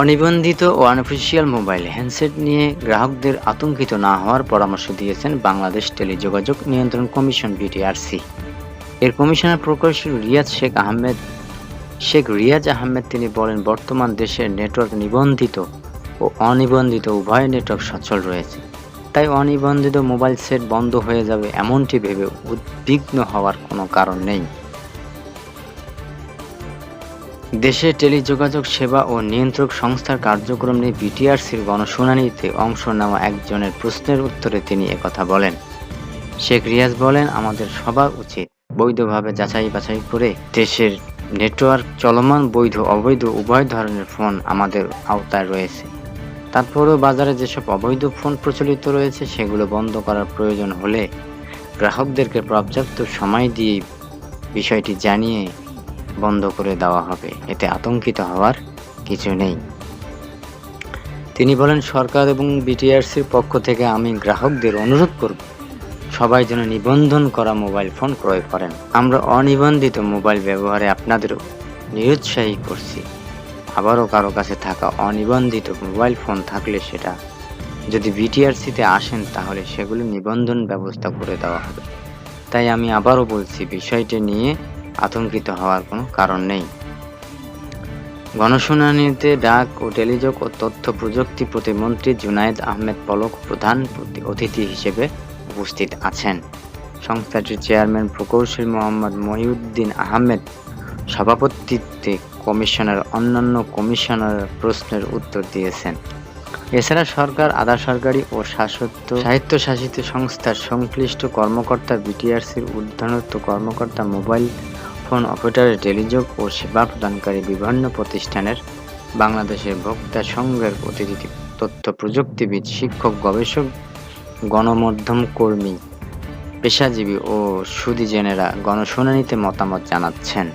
অনিবন্ধিত ও unofficial mobile handset নিয়ে গ্রাহকদের আতঙ্কিত না হওয়ার পরামর্শ দিয়েছেন বাংলাদেশ টেলিযোগাযোগ নিয়ন্ত্রণ কমিশন বিটিআরসি এর কমিশনার প্রকৌশলী রিয়াজ শেখ আহমেদ, শেখ রিয়াজ আহমেদ তিনি বলেন, বর্তমান দেশের নেটওয়ার্ক নিবন্ধিত ও অনিবন্ধিত উভয় নেটওয়ার্ক সচল রয়েছে। তাই অনিবন্ধিত মোবাইল সেট বন্ধ হয়ে যাবে এমনটি ভেবে উদ্বিগ্ন হওয়ার কোনো কারণ নেই। দেশে টেলিযোগাযোগ সেবা ও নিয়ন্ত্রক সংস্থার কার্যক্রম নিয়ে বিটিআরসির গণশুনানিতে অংশ নেওয়া একজনের প্রশ্নের উত্তরে তিনি একথা বলেন। শেখ রিয়াজ বলেন, আমাদের সবার উচিত বৈধভাবে যাচাই বাছাই করে দেশের নেটওয়ার্ক চলমান, বৈধ, অবৈধ, উভয় ধরনের ফোন আমাদের আওতায় রয়েছে। তারপরেও বাজারে যেসব অবৈধ ফোন প্রচলিত রয়েছে, সেগুলো বন্ধ করার প্রয়োজন হলে গ্রাহকদেরকে পর্যাপ্ত সময় দিয়ে বিষয়টি জানিয়ে বন্ধ করে দেওয়া হবে। এতে আতঙ্কিত হওয়ার কিছু নেই। তিনি বলেন, সরকার এবং বিটিআরসির পক্ষ থেকে আমি গ্রাহকদের অনুরোধ করব, সবাই যেন নিবন্ধন করা মোবাইল ফোন ক্রয় করেন। আমরা অনিবন্ধিত মোবাইল ব্যবহারে আপনাদের নিরুৎসাহী করছি। আবারও কারও কাছে থাকা অনিবন্ধিত মোবাইল ফোন থাকলে সেটা, যদি বিটিআরসিতে আসেন তাহলে সেগুলো নিবন্ধন ব্যবস্থা করে দেওয়া হবে। তাই আমি আবারও বলছি, বিষয়টি নিয়ে আতঙ্কিত হওয়ার কোনো কারণ নেই। গণশুনানিতে ডাক ও টেলিযোগ ও তথ্য প্রযুক্তি প্রতিমন্ত্রী জুনায়েদ আহমেদ পলক প্রধান অতিথি হিসেবে উপস্থিত আছেন। সংস্থাটির চেয়ারম্যান প্রকৌশলী মোহাম্মদ মহিউদ্দিন আহমেদ সভাপতিত্বে কমিশনের অন্যান্য কমিশনার প্রশ্নের উত্তর দিয়েছেন। এছাড়া সরকার, আধা সরকারি ও শাসত্ব স্বায়ত্তশাসিত সংস্থার সংশ্লিষ্ট কর্মকর্তা, বিটিআরসির ঊর্ধ্বতন কর্মকর্তা মোবাইল ফোন অপারেটরের টেলিযোগ ও সেবা প্রদানকারী বিভিন্ন প্রতিষ্ঠানের বাংলাদেশের ভোক্তা সংঘের প্রতিনিধি তথ্য প্রযুক্তিবিদ, শিক্ষক, গবেষক, গণমাধ্যম কর্মী, পেশাজীবী ও সুদিজেনেরা গণশুনানিতে মতামত জানাচ্ছেন।